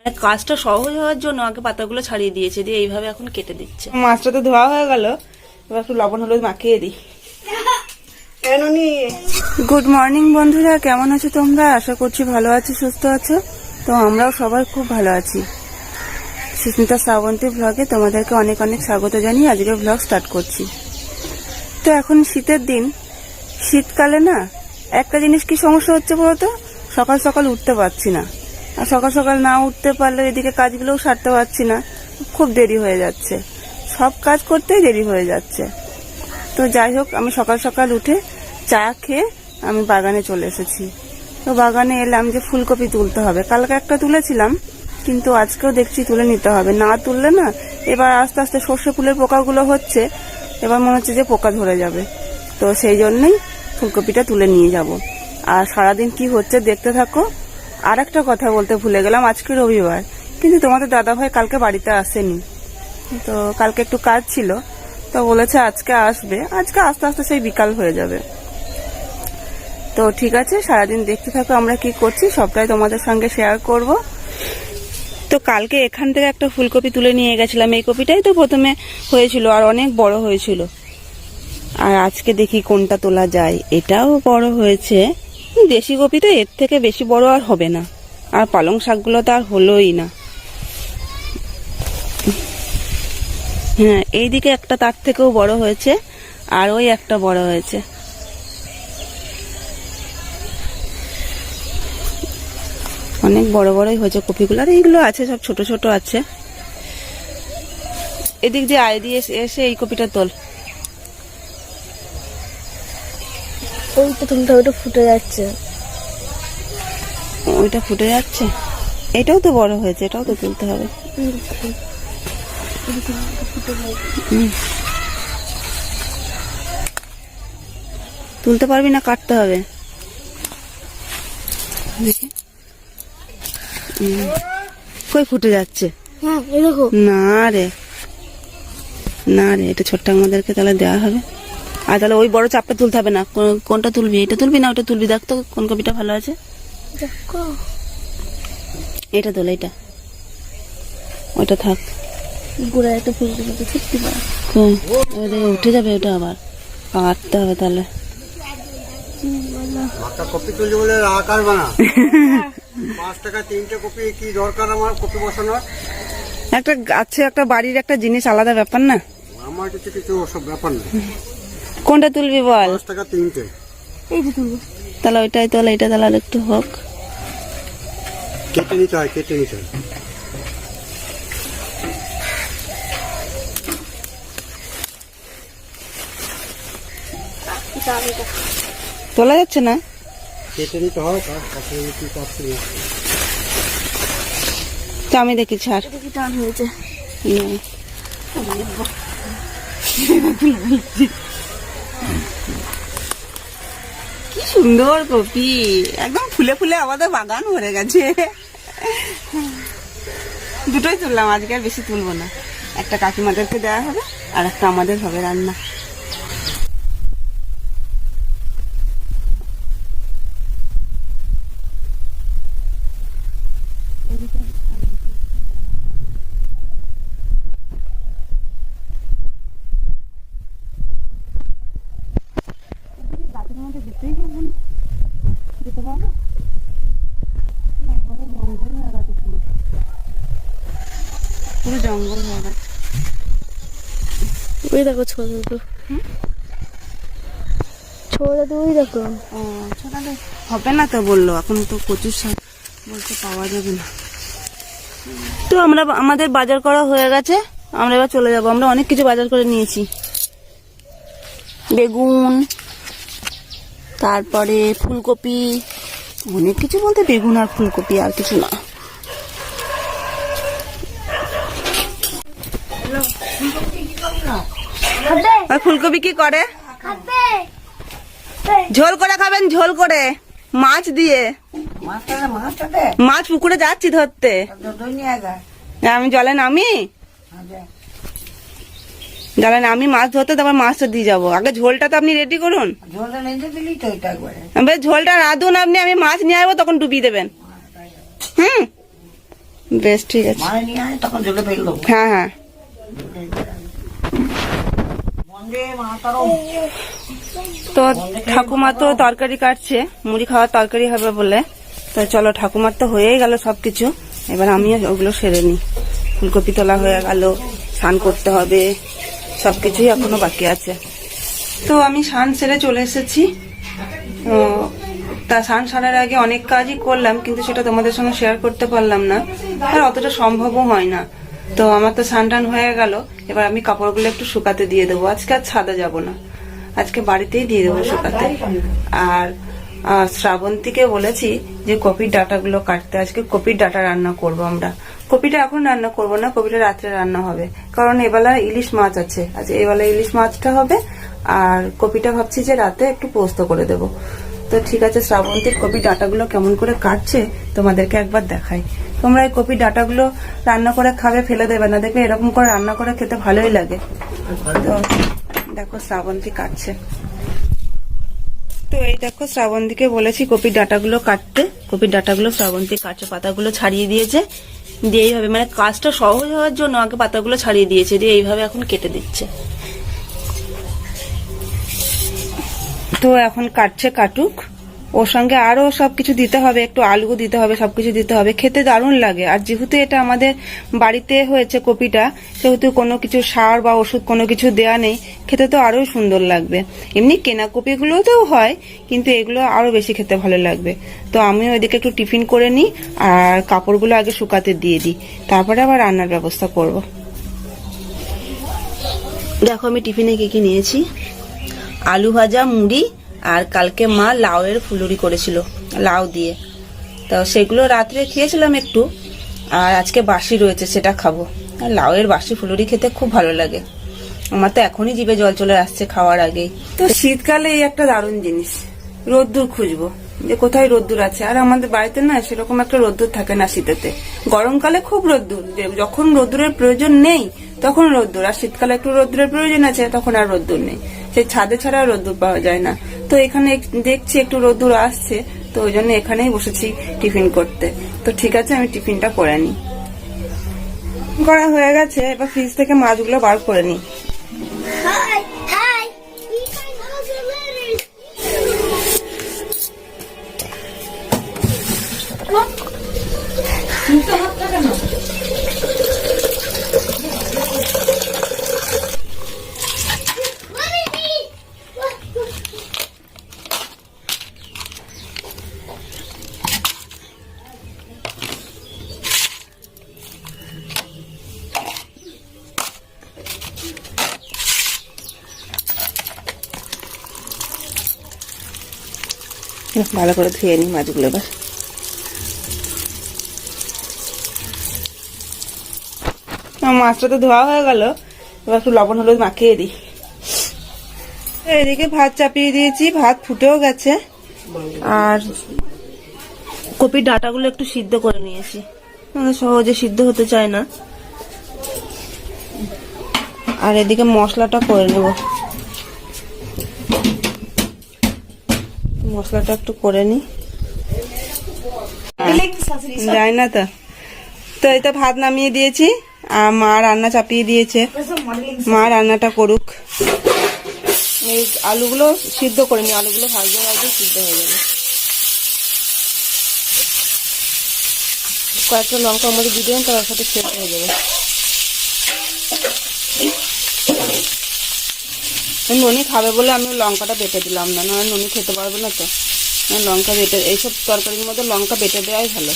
মানে কাজটা সহজ হওয়ার জন্য আগে পাতাগুলো ছাড়িয়ে দিয়েছে দিয়ে এইভাবে এখন কেটে দিচ্ছে। মাছটা তো ধোয়া হয়ে গেল এবার একটু লবণ হলুদ মাখিয়ে দিই। গুড মর্নিং বন্ধুরা কেমন আছো তোমরা? আশা করছি ভালো আছো সুস্থ আছো? তো আমরাও সবাই খুব ভালো আছি। সুস্মিতা শ্রাবন্তী ব্লগে তোমাদেরকে অনেক অনেক স্বাগত জানিয়ে আজকে ব্লগ স্টার্ট করছি। তো এখন শীতের দিন। শীতকালে না একটা জিনিস কি সমস্যা হচ্ছে বলতো? সকাল সকাল উঠতে পারছি না। আর সকাল সকাল না উঠতে পারলে এদিকে কাজগুলোও সারতে পারছি না। খুব দেরি হয়ে যাচ্ছে। সব কাজ করতেই দেরি হয়ে যাচ্ছে। তো যাই হোক, আমি সকাল সকাল উঠে চা খেয়ে আমি বাগানে চলে এসেছি। তো বাগানে এলাম যে ফুলকপি তুলতে হবে। কালকে একটা তুলেছিলাম, কিন্তু আজকেও দেখছি তুলে নিতে হবে। না তুললে না, এবার আস্তে আস্তে সর্ষে ফুলের পোকাগুলো হচ্ছে, এবার মনে হচ্ছে যে পোকা ধরে যাবে। তো সেই জন্যই ফুলকপিটা তুলে নিয়ে যাব। আর সারাদিন কি হচ্ছে দেখতে থাকো। আর একটা কথা বলতে ভুলে গেলাম, আজকে রবিবার। কিন্তু তোমাদের দাদাভাই কালকে বাড়িতে আসেনি। তো কালকে একটু কাজ ছিল, তো বলেছে আজকে আসবে। আজকে আস্তে আস্তে সেই বিকাল হয়ে যাবে। তো ঠিক আছে, সারাদিন দেখতে থাকো আমরা কি করছি, সবটাই তোমাদের সঙ্গে শেয়ার করব। তো কালকে এখান থেকে একটা ফুলকপি তুলে নিয়ে গেছিলাম, এই কপিটাই তো প্রথমে হয়েছিল আর অনেক বড় হয়েছিল। আর আজকে দেখি কোনটা তোলা যায়, এটাও বড় হয়েছে। দেশি কপি তো এর থেকে বেশি বড় আর হবে না। আর পালং শাকগুলো তো আর হলোই না। হ্যাঁ এইদিকে একটা তার থেকেও বড় হয়েছে, আর ওই একটা বড় হয়েছে। অনেক বড় বড়ই হয়েছে কপিগুলো। আর এইগুলো আছে, সব ছোট ছোট আছে। এদিক দিয়ে আয় দিয়ে এসে- এসে এই কপিটা তোল। ওই প্রথমটা ওটা ফুটে যাচ্ছে। ওইটা ফুটে যাচ্ছে? এটাও তো বড় হয়েছে এটাও তো তুলতে হবে। তুলতে পারবি না কাটতে হবে। দেখি। কই ফুটে যাচ্ছে? হ্যাঁ না রে। না রে এটা ছোট্ট আমাদেরকে তাহলে দেওয়া হবে। আর তাহলে ওই বড় চাপটা তুলতে হবে না। কোনটা তুলবি? এটা তুলবি না ওটা তুলবি? দেখ তো কোন কপিটা ভালো আছে। দেখো। এটা তোল এটা। ওটা থাক। গোড়ায় একটা মতো সত্যি দেখো, উঠে যাবে ওটা আবার। কাটতে হবে তাহলে। একটা কপি তুলি বলে আকার বানা পাঁচ টাকা তিনটে কপি কি দরকার আমার কপি বসানোর? একটা গাছে একটা বাড়ির একটা জিনিস আলাদা ব্যাপার না। আমার কিছু কিছু ওসব ব্যাপার নেই কোনটা তুলবি বল? টাকা তিনটে। এই যে তুলবো। তাহলে ওইটাই তাহলে এটা তাহলে আর একটু হোক। কেটে নিতে হয় কেটে নিতে হয়। তোলা যাচ্ছে না? কেটে নিতে হয় আমি দেখি ছাড়। হয়েছে হুম। কি সুন্দর কপি। একদম ফুলে ফুলে আমাদের বাগান ভরে গেছে। দুটোই তুললাম, আজকে আর বেশি তুলবো না। একটা কাকিমাদেরকে দেওয়া হবে, আর একটা আমাদের হবে রান্না পুরো জঙ্গল হয়ে গেছে ওই দেখো ছোট ওই দেখো। হবে না তো বলল এখন তো শাক বলতে পাওয়া যাবে না। তো আমরা আমাদের বাজার করা হয়ে গেছে আমরা এবার চলে যাব। আমরা অনেক কিছু বাজার করে নিয়েছি। বেগুন তারপরে ফুলকপি অনেক কিছু বলতে বেগুন আর ফুলকপি আর কিছু না। আর ফুলকপি কি করে? ঝোল করে খাবেন ঝোল করে। মাছ দিয়ে। মাছ পুকুরে যাচ্ছি ধরতে। আমি জলে নামি? জলে নামি মাছ ধরতে তারপর মাছটা দিয়ে যাব। আগে ঝোলটা তো আপনি রেডি করুন। বেশ ঝোলটা রাঁধুন আপনি আমি মাছ নিয়ে আসব তখন ডুবিয়ে দেবেন। হুম? বেশ ঠিক আছে। নিয়ে আয় তখন জলে ফেল দেবো। হ্যাঁ হ্যাঁ। তো ঠাকুমা তো তরকারি কাটছে, মুড়ি খাওয়ার তরকারি হবে বলে। তো চলো, ঠাকুমার তো হয়েই গেল সবকিছু। এবার আমিও ওগুলো সেরে নিই। ফুলকপি তোলা হয়ে গেল, স্নান করতে হবে, সবকিছুই এখনও বাকি আছে। তো আমি স্নান সেরে চলে এসেছি। তা স্নান সারার আগে অনেক কাজই করলাম, কিন্তু সেটা তোমাদের সঙ্গে শেয়ার করতে পারলাম না। আর অতটা সম্ভবও হয় না। তো আমার তো স্নান টান হয়ে গেল। এবার আমি কাপড়গুলো একটু শুকাতে দিয়ে দেবো। আজকে আর ছাদে যাব না। আজকে বাড়িতেই দিয়ে দেবো শুকাতে। আর শ্রাবন্তীকে বলেছি যে কপির ডাটাগুলো কাটতে। আজকে কপির ডাটা রান্না করব আমরা। কপিটা এখন রান্না করব না, কপিটা রাত্রে রান্না হবে। কারণ এবেলা ইলিশ মাছ আছে। আজ এবেলা ইলিশ মাছটা হবে। আর কপিটা ভাবছি যে রাতে একটু পোস্ত করে দেব। তো ঠিক আছে, শ্রাবন্তীর কপি ডাটাগুলো কেমন করে কাটছে তোমাদেরকে একবার দেখাই। তোমরা এই কপি ডাটাগুলো রান্না করে খাবে, ফেলে দেবে না। দেখবে এরকম করে রান্না করে খেতে ভালোই লাগে। তো দেখো, শ্রাবন্তী কাটছে। তো এই দেখো, শ্রাবন্তীকে বলেছি কপির ডাটাগুলো কাটতে। কপির ডাটাগুলো শ্রাবন্তী কাটছে, পাতাগুলো ছাড়িয়ে দিয়েছে। দিয়ে এইভাবে মানে কাজটা সহজ হওয়ার জন্য আগে পাতাগুলো ছাড়িয়ে দিয়েছে, দিয়ে এইভাবে এখন কেটে দিচ্ছে। তো এখন কাটছে কাটুক। ওর সঙ্গে আরও সবকিছু দিতে হবে, একটু আলু দিতে হবে, সবকিছু দিতে হবে। খেতে দারুণ লাগে। আর যেহেতু এটা আমাদের বাড়িতে হয়েছে কপিটা, সেহেতু কোনো কিছু সার বা ওষুধ কোনো কিছু দেয়া নেই, খেতে তো আরও সুন্দর লাগবে। এমনি কেনা কপিগুলোতেও হয়, কিন্তু এগুলো আরও বেশি খেতে ভালো লাগবে। তো আমি ওইদিকে একটু টিফিন করে নিই, আর কাপড়গুলো আগে শুকাতে দিয়ে দিই। তারপরে আবার রান্নার ব্যবস্থা করব। দেখো আমি টিফিনে কি কি নিয়েছি। আলু ভাজা, মুড়ি আর কালকে মা লাউয়ের ফুলুরি করেছিল, লাউ দিয়ে। তো সেগুলো রাত্রে খেয়েছিলাম একটু, আর আজকে বাসি রয়েছে, সেটা খাব। লাউয়ের বাসি ফুলুরি খেতে খুব ভালো লাগে। আমার তো এখনই জিভে জল চলে আসছে খাওয়ার আগেই। তো শীতকালে এই একটা দারুণ জিনিস, রোদ্দুর খুঁজবো, যে কোথায় রোদ্দুর আছে। আর আমাদের বাড়িতে না সেরকম একটা রোদ্দুর থাকে না শীতেতে। গরমকালে খুব রোদ্দুর যখন রোদ্দুরের প্রয়োজন নেই তখন রোদ্দুর আর শীতকালে একটু রোদ্দুরের প্রয়োজন আছে তখন আর রোদ্দুর নেই। সেই ছাদে ছাড়া আর রোদ্দুর পাওয়া যায় না। তো এখানে দেখছি একটু রোদ্দুর আসছে তো ওই জন্য এখানেই বসেছি টিফিন করতে। তো ঠিক আছে আমি টিফিনটা করে নিই। করা হয়ে গেছে এবার ফ্রিজ থেকে মাছগুলো বার করে নিই। ভালো করে ধুয়ে নিই মাছগুলো এবার। মাছটা তো ধোয়া হয়ে গেল, এবার একটু লবণ হলুদ মাখিয়ে দিই। এদিকে ভাত চাপিয়ে দিয়েছি, ভাত ফুটেও গেছে। আর কপির ডাটাগুলো একটু সিদ্ধ করে নিয়েছি। নাহলে সহজে সিদ্ধ হতে চায় না। আর এদিকে মশলাটা করে নেব। মশলাটা একটু করে নি। যাই না তো। তো এই তো ভাত নামিয়ে দিয়েছি আর মা রান্না চাপিয়ে দিয়েছে। মা রান্নাটা করুক। এই আলুগুলো সিদ্ধ করে নি আলুগুলো ভাজতে ভাজতে সিদ্ধ হয়ে যাবে কয়েকটা লঙ্কা মধ্যে দিয়ে দেবেন তার সাথে সেদ্ধ হয়ে যাবে। ননি খাবে বলে আমি লঙ্কাটা বেটে দিলাম না নয় নুনি খেতে পারবে না তো। লঙ্কা বেটে, এইসব তরকারির মধ্যে লঙ্কা বেটে দেওয়াই ভালো।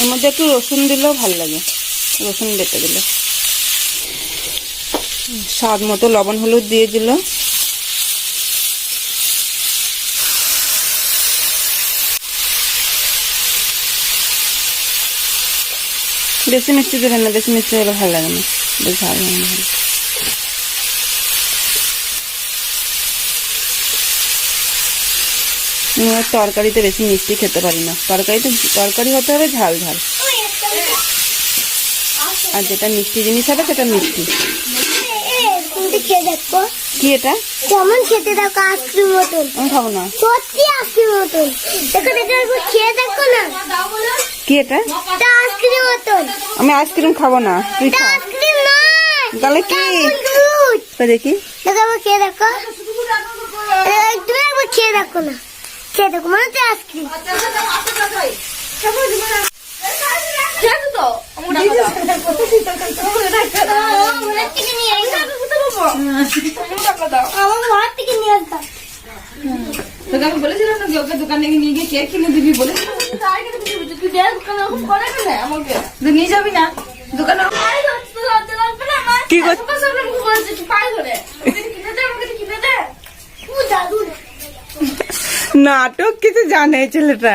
এর মধ্যে একটু রসুন দিলেও ভালো লাগে। রসুন বেটে দিলে। স্বাদ মতো লবণ হলুদ দিয়ে দিল। বেশি মিষ্টি দেবেন না বেশি মিষ্টি হলে ভালো লাগে না। বেশ ঝাল লাগে। না তরকারিতে বেশি মিষ্টি খেতে পারি না। তরকারিতে তরকারি হতে হবে ঝাল ঝাল। আর যেটা মিষ্টি জিনিস হবে সেটা মিষ্টি। কি এটা? কেমন খেতে দেখো আইসক্রিম মতন। আমি খাব না। সত্যি আইসক্রিম মতন। দেখো দেখো খেয়ে দেখো না। কি এটা? আমি আইসক্রিম খাব না তুই খা। তাহলে কি? দেখি। দেখো একবার খেয়ে দেখো। এই, তুমি একবার খেয়ে দেখো না। খেয়ে দেখো মনে হচ্ছে আইসক্রিম। আমার ঘর থেকে নিয়ে আসতাম তোকে আমি বলেছিলাম না দোকানে নিয়ে গিয়ে কে কিনে দিবি বলে নিয়ে যাবি না? দোকানে কি নাটক কিছু জানে ছেলেটা?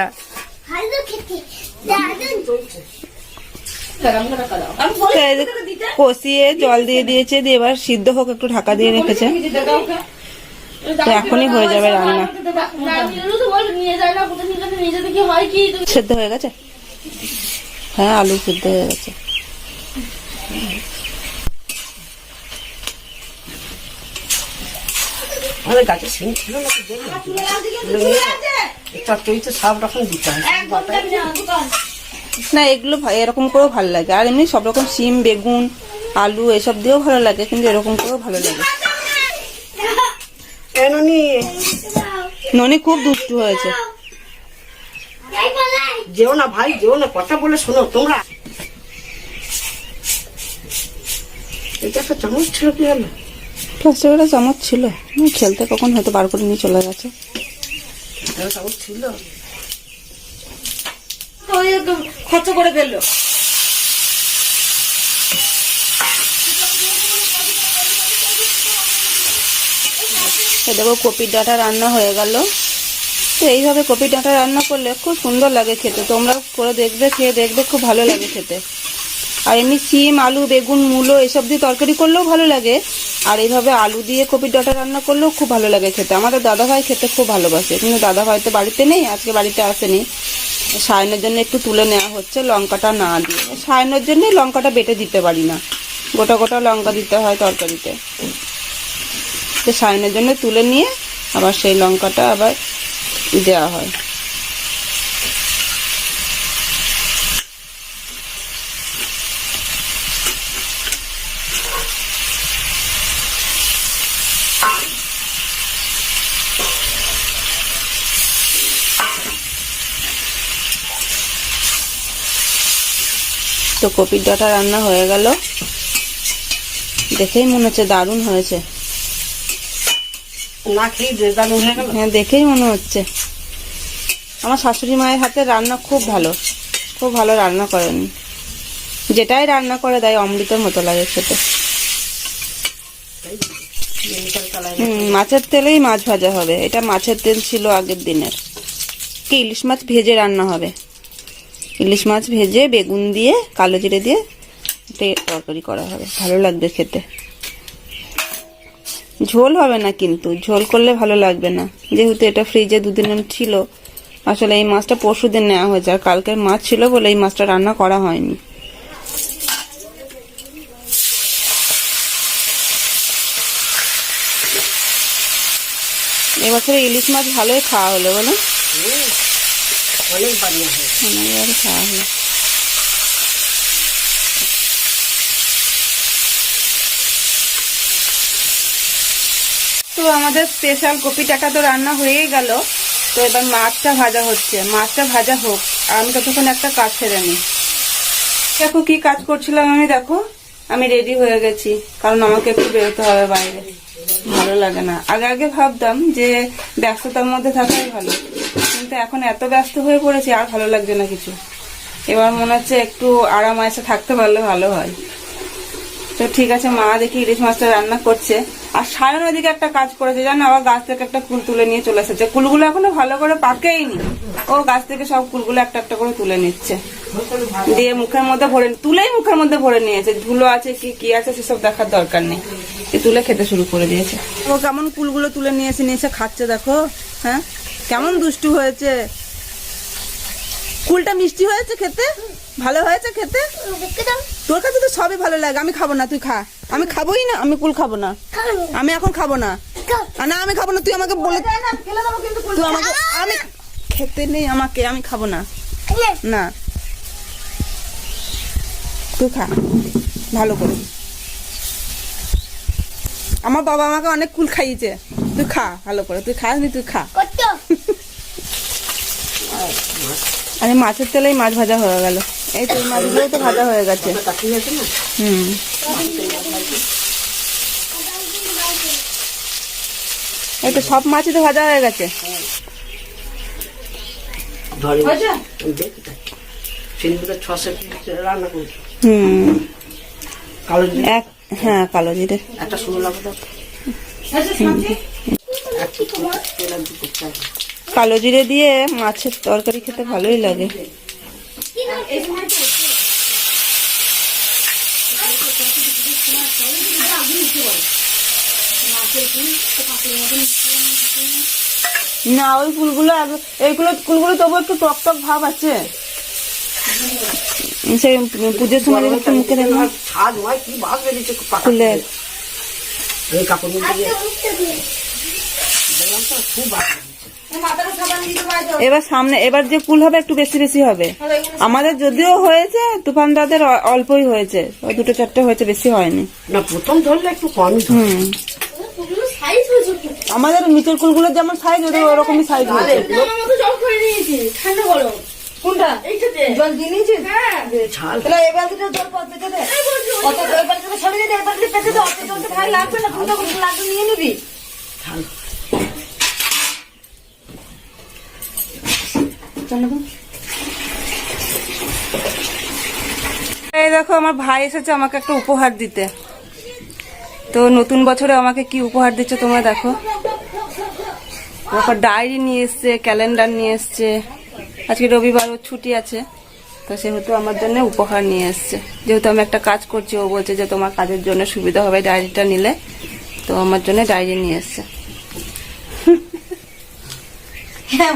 কষিয়ে জল দিয়ে দিয়েছে দিয়ে এবার সিদ্ধ হোক একটু ঢাকা দিয়ে রেখেছে। এখনই হয়ে যাবে রান্না। সেদ্ধ হয়ে গেছে? হ্যাঁ আলু সেদ্ধ হয়ে গেছে। আমাদের গাছে সিং ছিল না তো সব রকম দিতে হয়। না এগুলো ভা- এরকম করেও ভালো লাগে। আর এমনি সব রকম সিম বেগুন আলু এসব দিয়েও ভালো লাগে কিন্তু এরকম করেও ভালো লাগে। ননি। খুব দুষ্টু হয়েছে। যেও না ভাই যেও না কথা বলে শোনো তোমরা। এটা একটা চামচ ছিল কি হলো প্লাস্টিকের চামচ ছিল। খেলতে কখন হয়তো বার করে নিয়ে চলে গেছে। একটা চামচ ছিল। খরচা করে ফেলল। দেখো কপির ডাটা রান্না হয়ে গেল। তো এইভাবে কপির ডাঁটা রান্না করলে খুব সুন্দর লাগে খেতে। তোমরা করে দেখবে, খেয়ে দেখবে, খুব ভালো লাগে খেতে। আর এমনি সিম, আলু, বেগুন, মূলো এসব দিয়ে তরকারি করলেও ভালো লাগে। আর এইভাবে আলু দিয়ে কপির ডাঁটা রান্না করলেও খুব ভালো লাগে খেতে। আমাদের দাদাভাই খেতে খুব ভালোবাসে। কিন্তু দাদাভাই তো বাড়িতে নেই, আজকে বাড়িতে আসেনি। সায়নের জন্য একটু তুলে নেওয়া হচ্ছে, লঙ্কাটা না দিয়ে। সায়নের জন্য লঙ্কাটা বেটে দিতে পারি না। গোটা গোটা লঙ্কা দিতে হয় তরকারিতে। তো সায়নের জন্য তুলে নিয়ে আবার সেই লঙ্কাটা আবার দেওয়া হয়। তো কপির ডাটা রান্না হয়ে গেল। দেখেই মনে হচ্ছে দারুণ হয়েছে। হয়ে, দেখেই মনে হচ্ছে। আমার শাশুড়ি মায়ের হাতে রান্না খুব ভালো। খুব ভালো রান্না করেন। যেটাই রান্না করে দেয়, অমৃতের মতো লাগে খেতে। মাছের তেলেই মাছ ভাজা হবে। এটা মাছের তেল ছিল আগের দিনের। কি, ইলিশ মাছ ভেজে রান্না হবে? ইলিশ মাছ ভেজে বেগুন দিয়ে, কালো জিরে দিয়ে তরকারি করা হবে। ভালো লাগবে খেতে। ঝোল হবে না কিন্তু ঝোল করলে ভালো লাগবে না। যেহেতু এটা ফ্রিজে দুদিন ছিল আসলে এই মাছটা পরশু দিন নেওয়া হয়েছে আর কালকের মাছ ছিল বলে এই মাছটা রান্না করা হয়নি। এবছরে ইলিশ মাছ ভালোই খাওয়া হলো বলো? অনেক খাওয়া হলো। তো আমাদের স্পেশাল কপি টাকা তো রান্না হয়েই গেল। তো এবার মাছটা ভাজা হচ্ছে। মাছটা ভাজা হোক, আমি ততক্ষণ একটা কাজ সেরে নিই। দেখো কি কাজ করছিলাম আমি, দেখো? আমি রেডি হয়ে গেছি, কারণ আমাকে একটু বেরোতে হবে বাইরে। ভালো লাগে না। আগে আগে ভাবতাম যে ব্যস্ততার মধ্যে থাকাই ভালো। কিন্তু এখন এত ব্যস্ত হয়ে পড়েছি, আর ভালো লাগছে না কিছু। এবার মনে হচ্ছে একটু আরাম আয়সে থাকতে পারলে ভালো হয়। তো ঠিক আছে, মা দেখি ইলিশ মাছটা রান্না করছে। আর সায়ন ওদিকে একটা কাজ করেছে, জানো? আবার গাছ থেকে একটা কুল তুলে নিয়ে চলে এসেছে। কুলগুলো এখনও ভালো করে পাকেইনি। ও গাছ থেকে সব কুলগুলো একটা একটা করে তুলে নিচ্ছে। দিয়ে মুখের মধ্যে ভরে, তুলেই মুখের মধ্যে ভরে নিয়েছে। ধুলো আছে কি কি আছে সেসব দেখার দরকার নেই। তুলে খেতে শুরু করে দিয়েছে। ও কেমন কুলগুলো তুলে নিয়ে এসে নিয়ে এসে খাচ্ছে দেখো হ্যাঁ? কেমন দুষ্টু হয়েছে। কুলটা মিষ্টি হয়েছে খেতে? ভালো হয়েছে খেতে? তোর কাছে তো সবই ভালো লাগে আমি খাব না তুই খা। আমি খাবোই না আমি কুল খাব না। আমি এখন খাব না। না আমি খাব না তুই আমাকে বলে তুই আমাকে আমি খেতে নেই আমাকে আমি খাব না। না। তুই খা ভালো করে। আমার বাবা আমাকে অনেক কুল খাইয়েছে। তুই খা ভালো করে। তুই খাস নি তুই খা। আরে মাছের তেলেই মাছ ভাজা হয়ে গেল। এই তো মাছগুলো তো ভাজা হয়ে গেছে। না হুম। এই তো সব মাছই তো ভাজা হয়ে গেছে। হুম। কালো এক হ্যাঁ কালো জিরে। একটা আর দুটো চাই কালো জিরে দিয়ে মাছের তরকারি খেতে ভালোই লাগে। না ওই ফুলগুলো এইগুলো ফুলগুলো তবু একটু টক টক ভাব আছে। সেই পুজোর সময় যদি একটু মুখে বেরিয়েছে পাকা এই কাপড় মধ্যে দিয়ে দেখলাম তো খুব এবার সামনে এবার যে কুল হবে একটু বেশি বেশি হবে। আমাদের যদিও হয়েছে তুফান দাদের অল্পই হয়েছে। ওই দুটো চারটে হয়েছে বেশি হয়নি। না প্রথম ধরলে একটু কম হুম। আমাদের নিচের কুলগুলোর যেমন সাইজ ওদের ওরকমই সাইজ হয়েছে। কোনটা? জল দিয়ে হ্যাঁ। তাহলে এই বালতিটা জল পেতে দে। অত এই বালতিটা পেতে দে। অত জল তো ভাই লাগবে না তুই তখন লাগবে নিয়ে নিবি। এই দেখো, আমার ভাই এসেছে আমাকে একটা উপহার দিতে। তো নতুন বছরে আমাকে কি উপহার দিচ্ছে তোমরা দেখো। দেখো ডায়েরি নিয়ে এসছে, ক্যালেন্ডার নিয়ে এসছে। আজকে রবিবার ওর ছুটি আছে, তো সেহেতু আমার জন্য উপহার নিয়ে এসছে। যেহেতু আমি একটা কাজ করছি, ও বলছে যে তোমার কাজের জন্য সুবিধা হবে ডায়েরিটা নিলে, তো আমার জন্য ডায়েরি নিয়ে এসছে। হ্যাঁ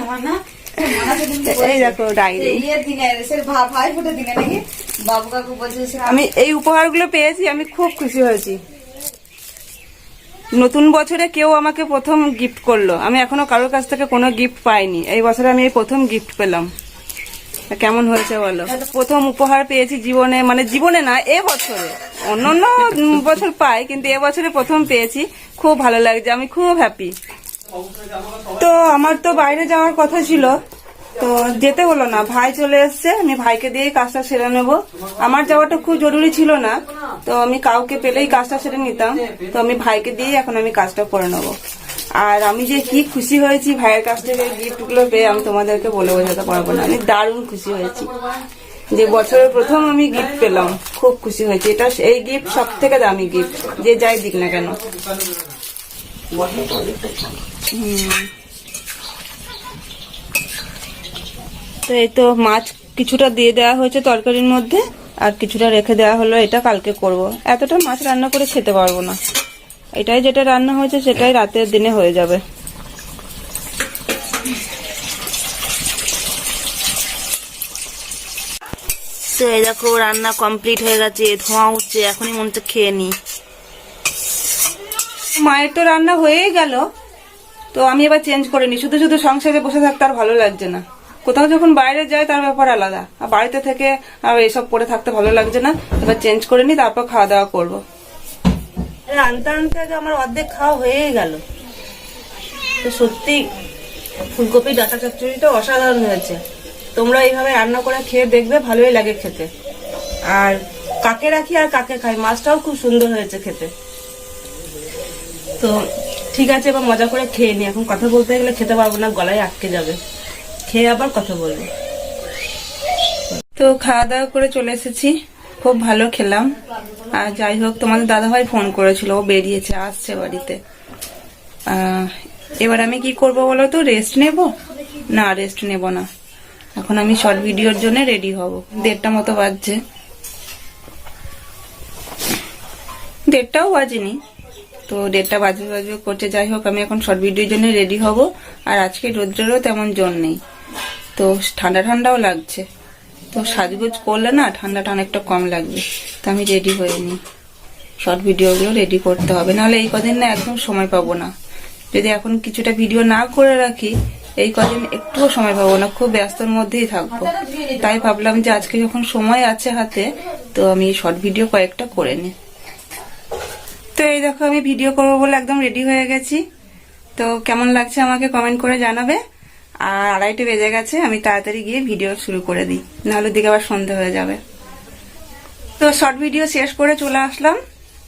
এই দেখো ডায়েরি। আমি এই উপহারগুলো পেয়েছি আমি খুব খুশি হয়েছি। নতুন বছরে কেউ আমাকে প্রথম গিফট করল। আমি এখনও কারোর কাছ থেকে কোনো গিফট পাইনি। এই বছরে আমি এই প্রথম গিফট পেলাম। তা কেমন হয়েছে বলো? প্রথম উপহার পেয়েছি জীবনে মানে জীবনে না এ বছরে। অন্য অন্য বছর পাই কিন্তু এ বছরে প্রথম পেয়েছি। খুব ভালো লাগছে আমি খুব হ্যাপি তো আমার তো বাইরে যাওয়ার কথা ছিল। তো যেতে হলো না। ভাই চলে এসছে। আমি ভাইকে দিয়ে কাজটা সেরে নেব। আমার যাওয়াটা খুব জরুরি ছিল না। তো আমি কাউকে পেলেই কাজটা সেরে নিতাম। তো আমি ভাইকে দিয়ে এখন আমি কাজটা করে নেব। আর আমি যে কি খুশি হয়েছি ভাইয়ের কাছ থেকে গিফটগুলো পেয়ে আমি তোমাদেরকে বলে বোঝাতে পারব না। আমি দারুণ খুশি হয়েছি। যে বছরের প্রথম আমি গিফট পেলাম, খুব খুশি হয়েছি। এটা এই গিফট সব থেকে দামি গিফট, যে যাই দিক না কেন। তো এই তো মাছ কিছুটা দিয়ে দেওয়া হয়েছে তরকারির মধ্যে, আর কিছুটা রেখে দেওয়া হলো, এটা কালকে করব। এতটা মাছ রান্না করে খেতে পারব না। এটাই যেটা রান্না হয়েছে, সেটাই রাতের দিনে হয়ে যাবে। তো এই দেখো, রান্না কমপ্লিট হয়ে গেছে, ধোঁয়া উঠছে, এখনই মন তো খেয়ে নি মায়ের তো রান্না হয়েই গেল। তো আমি এবার চেঞ্জ করে নি শুধু শুধু সংসারে বসে থাকতে আর ভালো লাগছে না। কোথাও যখন বাইরে যাই তার ব্যাপার আলাদা। আর বাড়িতে থেকে আর এসব পরে থাকতে ভালো লাগছে না। এবার চেঞ্জ করে নি তারপর খাওয়া দাওয়া করব। আনতে আনতে আমার অর্ধেক খাওয়া হয়েই গেল। তো সত্যি ফুলকপি, ডাটা চচ্চড়িটা অসাধারণ হয়েছে। তোমরা এইভাবে রান্না করে খেয়ে দেখবে, ভালোই লাগে খেতে। আর কাকে রাখি আর কাকে খাই, মাছটাও খুব সুন্দর হয়েছে খেতে। তো ঠিক আছে, এবার মজা করে খেয়ে নি। এখন কথা বলতে গেলে খেতে পারব না, গলায় আটকে যাবে। খেয়ে আবার কথা বলব। তো খাওয়া দাওয়া করে চলে এসেছি। খুব ভালো খেলাম। আর যাই হোক, তোমাদের দাদাভাই ফোন করেছিল, ও বেরিয়েছে, আসছে বাড়িতে। এবার আমি কি করব বলো তো রেস্ট নেব? না রেস্ট নেব না। এখন আমি শর্ট ভিডিওর জন্য রেডি হব। দেড়টা মতো বাজছে। দেড়টাও বাজেনি। তো ডেটটা বাজবে বাজবে করছে, যাই হোক, আমি এখন শর্ট ভিডিওর জন্য রেডি হব। আর আজকে রোদ্রেরও তেমন জোর নেই। তো ঠান্ডা ঠান্ডাও লাগছে। তো সাজগোজ করলে না ঠান্ডাটা অনেকটা কম লাগবে। তো আমি রেডি হয়ে নিই। শর্ট ভিডিওগুলো রেডি করতে হবে। নাহলে এই কদিন না একদম সময় পাবো না। যদি এখন কিছুটা ভিডিও না করে রাখি, এই কদিন একটুও সময় পাবো না। খুব ব্যস্তর মধ্যেই থাকব। তাই ভাবলাম যে আজকে যখন সময় আছে হাতে, তো আমি শর্ট ভিডিও কয়েকটা করে নিই। তো এই দেখো, আমি ভিডিও করব বলে একদম রেডি হয়ে গেছি। তো কেমন লাগছে আমাকে কমেন্ট করে জানাবে। আর আড়াইটে বেজে গেছে, আমি তাড়াতাড়ি গিয়ে ভিডিও শুরু করে দিই। নাহলে দিকে আবার সন্ধে হয়ে যাবে। তো শর্ট ভিডিও শেষ করে চলে আসলাম।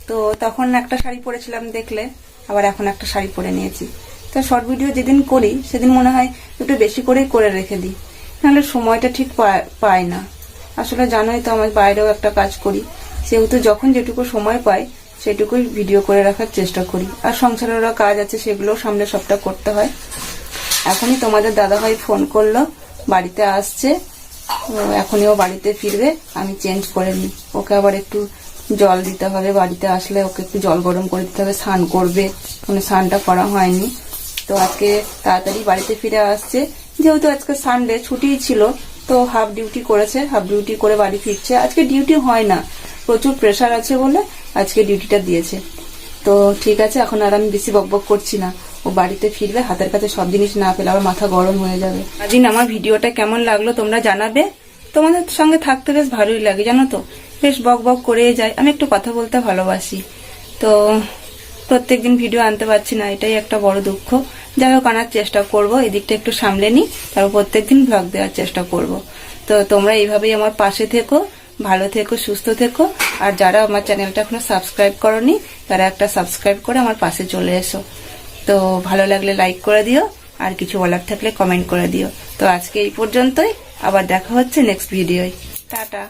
তো তখন একটা শাড়ি পরেছিলাম দেখলে, আবার এখন একটা শাড়ি পরে নিয়েছি। তো শর্ট ভিডিও যেদিন করি, সেদিন মনে হয় একটু বেশি করেই করে রেখে দিই। নাহলে সময়টা ঠিক পায় না। আসলে জানোই তো, আমার বাইরেও একটা কাজ করি। সেহেতু যখন যেটুকু সময় পাই সেটুকুই ভিডিও করে রাখার চেষ্টা করি। আর সংসারেরও কাজ আছে সেগুলোও সামনে সবটা করতে হয়। এখনই তোমাদের দাদাভাই ফোন করল, বাড়িতে আসছে এখনই ও বাড়িতে ফিরবে, আমি চেঞ্জ করে নিই। ওকে আবার একটু জল দিতে হবে, বাড়িতে আসলে ওকে একটু জল গরম করে দিতে হবে, স্নান করবে। কোনো স্নানটা করা হয়নি। তো আজকে তাড়াতাড়ি বাড়িতে ফিরে আসছে। যেহেতু আজকে সানডে ছুটিই ছিল, তো হাফ ডিউটি করেছে হাফ ডিউটি করে বাড়ি ফিরছে। আজকে ডিউটি হয় না। প্রচুর প্রেশার আছে বলে আজকে ডিউটিটা দিয়েছে। তো ঠিক আছে, এখন আর আমি বেশি বকবক করছি না। ও বাড়িতে ফিরবে, হাতের কাছে সব জিনিস না পেলে আবার মাথা গরম হয়ে যাবে। আদিন, আমার ভিডিওটা কেমন লাগল তোমরা জানাবে? তোমাদের সঙ্গে থাকতে বেশ ভালোই লাগে, জানো তো? বেশ বক বক করে যায়। আমি একটু কথা বলতে ভালোবাসি। তো প্রত্যেক দিন ভিডিও আনতে পারছি না, এটাই একটা বড় দুঃখ। যাই হোক, আনার চেষ্টা করব এই দিকটা একটু সামলে নিই, তারপর প্রত্যেক দিন ব্লগ দেওয়ার চেষ্টা করব। তো তোমরা এইভাবেই আমার পাশে থেকো। ভালো থেকো, সুস্থ থেকো। আর যারা আমার চ্যানেলটা এখনও সাবস্ক্রাইব করনি, তারা একটা সাবস্ক্রাইব করে আমার পাশে চলে এসো। তো ভালো লাগলে লাইক করে দিও, আর কিছু বলার থাকলে কমেন্ট করে দিও। তো আজকে এই পর্যন্তই, আবার দেখা হচ্ছে নেক্সট ভিডিওয়। টাটা।